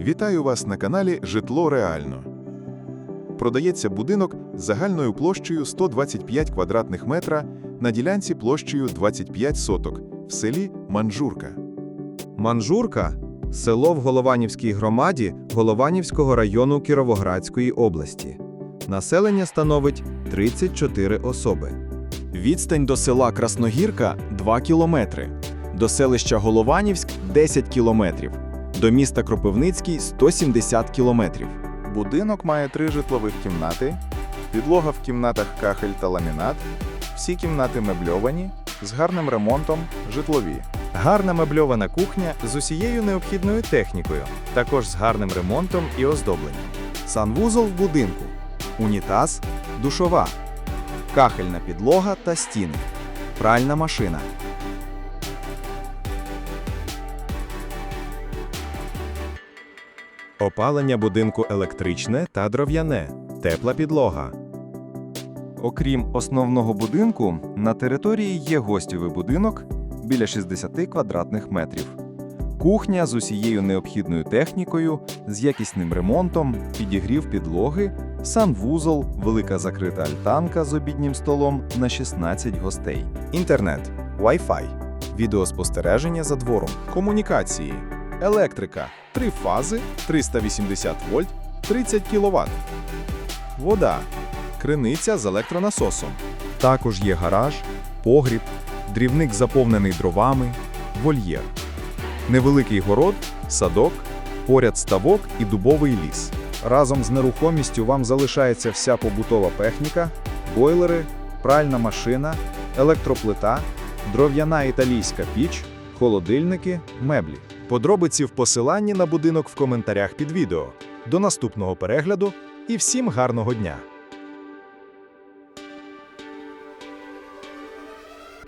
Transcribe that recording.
Вітаю вас на каналі Житло Реально. Продається будинок з загальною площею 125 квадратних метра на ділянці площею 25 соток в селі Манжурка. Манжурка село в Голованівській громаді Голованівського району Кіровоградської області. Населення становить 34 особи. Відстань до села Красногірка 2 кілометри, до селища Голованівськ 10 кілометрів, до міста Кропивницький 170 кілометрів. Будинок має три житлових кімнати, підлога в кімнатах кахель та ламінат, всі кімнати мебльовані, з гарним ремонтом, житлові. Гарна мебльована кухня з усією необхідною технікою, також з гарним ремонтом і оздобленням. Санвузол в будинку, унітаз, душова, кахельна підлога та стіни, пральна машина. Опалення будинку електричне та дров'яне, тепла підлога. Окрім основного будинку, на території є гостьовий будинок біля 60 квадратних метрів. Кухня з усією необхідною технікою, з якісним ремонтом, підігрів підлоги, санвузол, велика закрита альтанка з обіднім столом на 16 гостей. Інтернет, Wi-Fi, відеоспостереження за двором, комунікації, електрика, три фази, 380 вольт, 30 кВт. Вода, криниця з електронасосом. Також є гараж, погріб, дрівник заповнений дровами, вольєр. Невеликий город, садок, поряд ставок і дубовий ліс. Разом з нерухомістю вам залишається вся побутова техніка, бойлери, пральна машина, електроплита, дров'яна італійська піч, холодильники, меблі. Подробиці в посиланні на будинок в коментарях під відео. До наступного перегляду і всім гарного дня!